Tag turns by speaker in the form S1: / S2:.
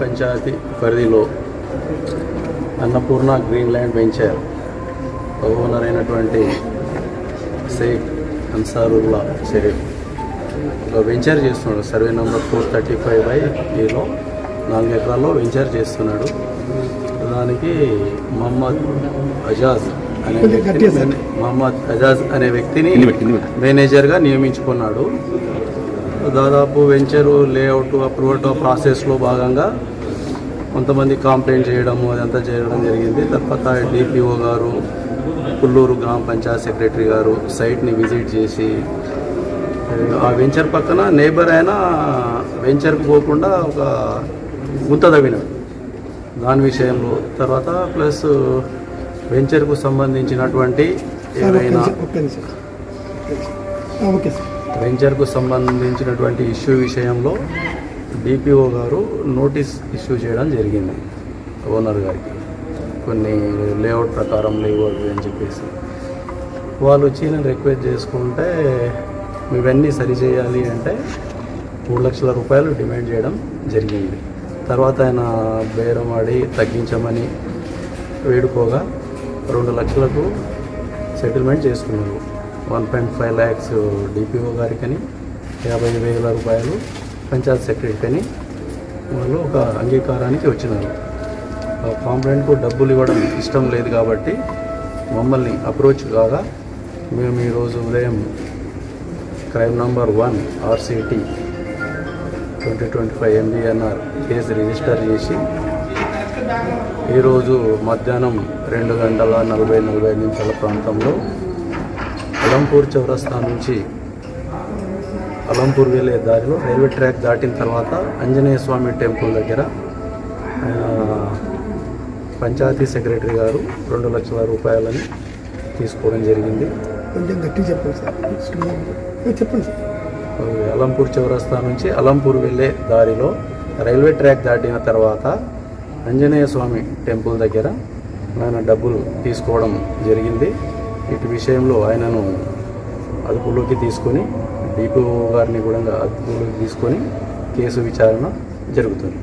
S1: పంచాయతీ పరిధిలో Annapurna green land venture owner అయినటువంటి షేక్ అన్సారుల్లా షరీఫ్. ఒక వెంచర్ చేస్తున్నాడు. Survey number four thirty five by ఈలో నాలుగు ఎకరాల్లో వెంచర్ చేస్తున్నాడు. దానికి మహమ్మద్ అజాజ్ అనే వ్యక్తిని మహమ్మద్ అజాజ్ అనే వ్యక్తిని మేనేజర్గా నియమించుకున్నాడు. దాదాపు వెంచరు లేఅవుట్ అప్రూవల్ ప్రాసెస్లో భాగంగా కొంతమంది కంప్లైంట్ చేయడము అదంతా చేయడం జరిగింది. తర్వాత డిపిఓ గారు పుల్లూరు గ్రామ పంచాయత్ సెక్రటరీ గారు సైట్ని విజిట్ చేసి ఆ వెంచర్ పక్కన నేబర్ అయినా వెంచర్కి పోకుండా ఒక గుంత తవ్వినాడు దాని విషయంలో తర్వాత ప్లస్ వెంచర్కు సంబంధించినటువంటి
S2: ఆ, ఓకే సార్.
S1: వెంచర్కు సంబంధించినటువంటి ఇష్యూ విషయంలో డిపిఓ గారు నోటీస్ ఇష్యూ చేయడం జరిగింది ఓనర్ గారికి. కొన్ని లేఅవుట్ ప్రకారం లేవు అని చెప్పేసి. వాళ్ళు వచ్చి నేను రిక్వెస్ట్ చేసుకుంటే ఇవన్నీ సరిచేయాలి అంటే మూడు లక్షల రూపాయలు డిమాండ్ చేయడం జరిగింది. తర్వాత ఆయన బేరం తగ్గించమని వేడుకోగా రెండు లక్షలకు సెటిల్మెంట్ చేసుకున్నారు. One point five lakhs DPO గారికని యాభై వేల రూపాయలు పంచాయత్ సెక్రటరీకని వాళ్ళు ఒక అంగీకారానికి వచ్చినారు. ఆ కాంప్లైంట్కు డబ్బులు ఇవ్వడం ఇష్టం లేదు కాబట్టి మమ్మల్ని అప్రోచ్ కాగా మేము ఈరోజు ఉదయం crime number one RCT twenty twenty five MBNR case register చేసి ఈరోజు మధ్యాహ్నం రెండు గంటల నలభై నలభై నిమిషాల ప్రాంతంలో అలంపూర్ చౌరస్తా నుంచి అలంపూర్ వెళ్ళే దారిలో రైల్వే ట్రాక్ దాటిన తర్వాత ఆంజనేయ స్వామి టెంపుల్ దగ్గర పంచాయతీ సెక్రటరీ గారు రెండు లక్షల రూపాయలని తీసుకోవడం జరిగింది.
S2: కొంచెం గట్టి చెప్పండి సార్. చెప్పండి సార్.
S1: అలంపూర్ చౌరస్తా నుంచి అలంపూర్ వెళ్ళే దారిలో రైల్వే ట్రాక్ దాటిన తర్వాత ఆంజనేయ స్వామి టెంపుల్ దగ్గర ఆయన డబ్బులు తీసుకోవడం జరిగింది. ఇటు విషయంలో ఆయనను అదుపులోకి తీసుకొని డిపో గారిని కూడా అదుపులోకి తీసుకొని కేసు విచారణ జరుగుతుంది.